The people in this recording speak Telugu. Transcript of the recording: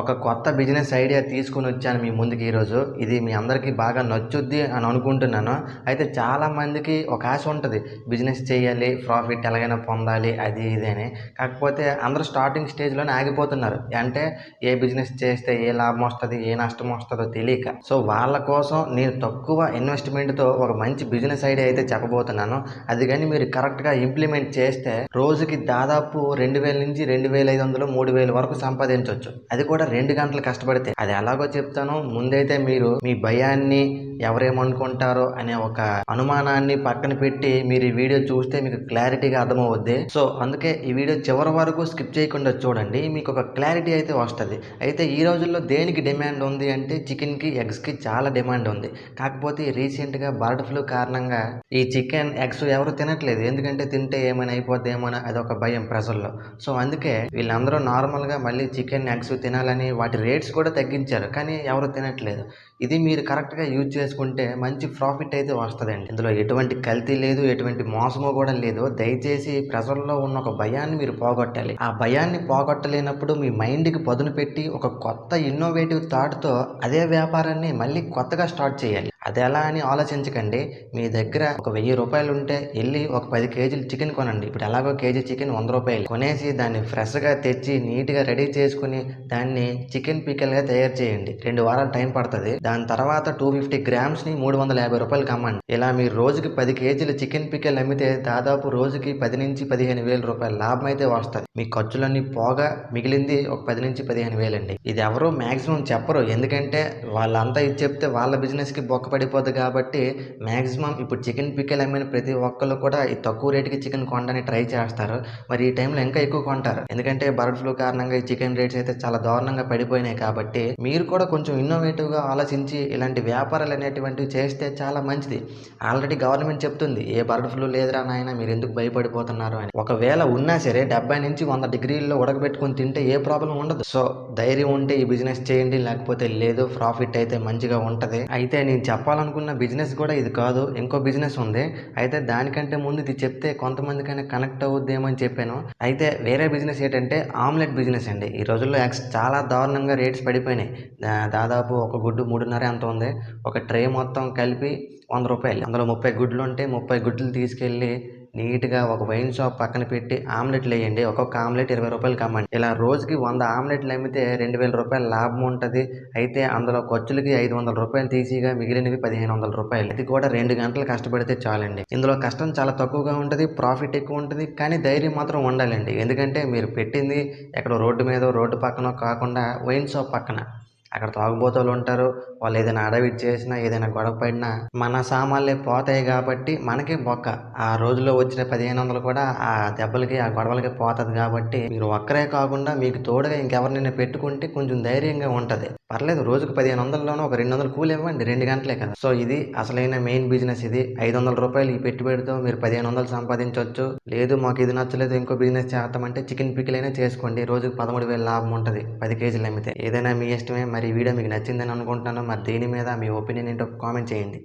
ఒక కొత్త బిజినెస్ ఐడియా తీసుకుని వచ్చాను మీ ముందుకి ఈరోజు. ఇది మీ అందరికీ బాగా నచ్చుద్ది అని అనుకుంటున్నాను. అయితే చాలా మందికి ఒక ఆశ ఉంటుంది. బిజినెస్ చేయాలి ప్రాఫిట్ ఎలాగైనా పొందాలి అది ఇది అని. కాకపోతే అందరూ స్టార్టింగ్ స్టేజ్లోనే ఆగిపోతున్నారు. అంటే ఏ బిజినెస్ చేస్తే ఏ లాభం వస్తుంది ఏ నష్టం వస్తుందో తెలియక. సో వాళ్ళ కోసం నేను తక్కువ ఇన్వెస్ట్మెంట్తో ఒక మంచి బిజినెస్ ఐడియా అయితే చెప్పబోతున్నాను. అది కానీ మీరు కరెక్ట్గా ఇంప్లిమెంట్ చేస్తే రోజుకి దాదాపు రెండు వేల నుంచి రెండు వేల ఐదు వందలు మూడు వేల వరకు సంపాదించవచ్చు అది కూడా రెండు గంటలు కష్టపడితే అది ఎలాగో చెప్తాను. ముందైతే మీరు మీ భయాన్ని ఎవరేమనుకుంటారో అనే ఒక అనుమానాన్ని పక్కన పెట్టి మీరు ఈ వీడియో చూస్తే మీకు క్లారిటీగా అర్థమవుద్ది. సో అందుకే ఈ వీడియో చివరి వరకు స్కిప్ చేయకుండా చూడండి. మీకు ఒక క్లారిటీ అయితే వస్తుంది. అయితే ఈ రోజుల్లో దేనికి డిమాండ్ ఉంది అంటే చికెన్కి ఎగ్స్కి చాలా డిమాండ్ ఉంది. కాకపోతే రీసెంట్గా బర్డ్ ఫ్లూ కారణంగా ఈ చికెన్ ఎగ్స్ ఎవరు తినట్లేదు. ఎందుకంటే తింటే ఏమైనా అయిపోద్దేమో అది అదొక భయం ప్రజల్లో. సో అందుకే వీళ్ళందరూ నార్మల్గా మళ్ళీ చికెన్ ఎగ్స్ తినాలి తినాలని వాటి రేట్స్ కూడా తగ్గించారు. కానీ ఎవరు తినట్లేదు. ఇది మీరు కరెక్ట్గా యూజ్ చేసుకుంటే మంచి ప్రాఫిట్ అయితే వస్తుందండి. ఇందులో ఎటువంటి కల్తీ లేదు ఎటువంటి మోసము కూడా లేదు. దయచేసి ప్రజల్లో ఉన్న ఒక భయాన్ని మీరు పోగొట్టాలి. ఆ భయాన్ని పోగొట్టలేనప్పుడు మీ మైండ్కి పదును పెట్టి ఒక కొత్త ఇన్నోవేటివ్ థాట్తో అదే వ్యాపారాన్ని మళ్ళీ కొత్తగా స్టార్ట్ చేయాలి. అది ఎలా అని ఆలోచించకండి. మీ దగ్గర ఒక వెయ్యి రూపాయలు ఉంటే వెళ్ళి ఒక పది కేజీలు చికెన్ కొనండి. ఇప్పుడు ఎలాగో కేజీ చికెన్ వంద రూపాయలు. కొనేసి దాన్ని ఫ్రెష్గా తెచ్చి నీట్గా రెడీ చేసుకుని దాన్ని చికెన్ పికల్గా తయారు చేయండి. రెండు వారాలు టైం పడుతుంది. దాని తర్వాత టూ ఫిఫ్టీ గ్రామ్స్ని మూడు వందల యాభై రూపాయలు కమ్మండి. ఇలా మీరు రోజుకి పది కేజీలు చికెన్ పికెల్ అమ్మితే దాదాపు రోజుకి పది నుంచి పదిహేను వేల రూపాయల లాభం అయితే వస్తుంది. మీ ఖర్చులన్నీ పోగా మిగిలింది ఒక పది నుంచి పదిహేను వేలండి. ఇది ఎవరు మ్యాక్సిమం చెప్పరు. ఎందుకంటే వాళ్ళంతా ఇది చెప్తే వాళ్ళ బిజినెస్కి బొక్క పడిపోద్ది కాబట్టి మ్యాక్సిమం ఇప్పుడు చికెన్ పిక్కలు అమ్మిన ప్రతి ఒక్కళ్ళు కూడా ఈ తక్కువ రేటుకి చికెన్ కొనడానికి ట్రై చేస్తారు. మరి ఈ టైంలో ఇంకా ఎక్కువ కొంటారు. ఎందుకంటే బర్డ్ ఫ్లూ కారణంగా ఈ చికెన్ రేట్స్ అయితే చాలా దారుణంగా పడిపోయినాయి కాబట్టి మీరు కూడా కొంచెం ఇన్నోవేటివ్గా ఆలోచించి ఇలాంటి వ్యాపారాలు అనేటువంటివి చేస్తే చాలా మంచిది. ఆల్రెడీ గవర్నమెంట్ చెప్తుంది ఏ బర్డ్ ఫ్లూ లేదురా నాయన మీరు ఎందుకు భయపడిపోతున్నారు అని. ఒకవేళ ఉన్నా సరే డెబ్బై నుంచి వంద డిగ్రీల్లో ఉడకబెట్టుకుని తింటే ఏ ప్రాబ్లం ఉండదు. సో ధైర్యం ఉంటే ఈ బిజినెస్ చేయండి లేకపోతే లేదు ప్రాఫిట్ అయితే మంచిగా ఉంటుంది. అయితే నేను చెప్పాలనుకున్న బిజినెస్ కూడా ఇది కాదు ఇంకో బిజినెస్ ఉంది. అయితే దానికంటే ముందు ఇది చెప్తే కొంతమందికైనా కనెక్ట్ అవుద్దేమో అని చెప్పాను. అయితే వేరే బిజినెస్ ఏంటంటే ఆమ్లెట్ బిజినెస్ అండి. ఈ రోజుల్లో ఎగ్స్ చాలా దారుణంగా రేట్స్ పడిపోయినాయి. దాదాపు ఒక గుడ్డు మూడున్నర ఎంత ఉంది? ఒక ట్రే మొత్తం కలిపి వంద రూపాయలు. అందులో ముప్పై గుడ్లు ఉంటే ముప్పై గుడ్లు తీసుకెళ్ళి నీట్గా ఒక వైన్ షాప్ పక్కన పెట్టి ఆమ్లెట్లు వేయండి ఒక్కొక్క ఆమ్లెట్ ఇరవై రూపాయలు కమ్మండి ఇలా రోజుకి వంద ఆమ్లెట్లు అమ్మితే రెండు వేల రూపాయల లాభం ఉంటుంది. అయితే అందులో ఖర్చులకి ఐదు వందల రూపాయలు తీసిగా మిగిలినవి పదిహేను వందల రూపాయలు. ఇది కూడా రెండు గంటలు కష్టపడితే చాలండి. ఇందులో కష్టం చాలా తక్కువగా ఉంటుంది ప్రాఫిట్ ఎక్కువ ఉంటుంది కానీ ధైర్యం మాత్రం ఉండాలండి. ఎందుకంటే మీరు పెట్టింది ఎక్కడ రోడ్డు మీద రోడ్డు పక్కన కాకుండా వైన్ షాప్ పక్కన. అక్కడ తాగుబోతులు ఉంటారు. వాళ్ళు ఏదైనా అడవిట్ చేసినా ఏదైనా గొడవ పడినా మన సామాన్లే పోతాయి కాబట్టి మనకి బొక్క. ఆ రోజులో వచ్చిన పదిహేను వందలు కూడా ఆ దెబ్బలకి ఆ గొడవలకి పోతుంది కాబట్టి మీరు ఒక్కరే కాకుండా మీకు తోడుగా ఇంకెవరినైనా పెట్టుకుంటే కొంచెం ధైర్యంగా ఉంటుంది. పర్లేదు రోజుకు పదిహేను వందల్లోనూ ఒక రెండు వందలు కూలి ఇవ్వండి రెండు గంటలే కదా. సో ఇది అసలైన మెయిన్ బిజినెస్ ఇది. ఐదు వందల రూపాయలు ఈ పెట్టుబడితో మీరు పదిహేను వందలు సంపాదించవచ్చు లేదు మాకు ఇది నచ్చలేదు ఇంకో బిజినెస్ చేస్తామంటే చికెన్ పిక్లైనా చేసుకోండి. రోజుకు పదమూడు వేల లాభం ఉంటుంది పది కేజీలు అమ్మితే. ఏదైనా మీ ఇష్టమే మరి వీడియో మీకు నచ్చిందని అనుకుంటున్నాను. మరి దీని మీద మీ ఒపీనియన్ ఏంటో కామెంట్ చేయండి.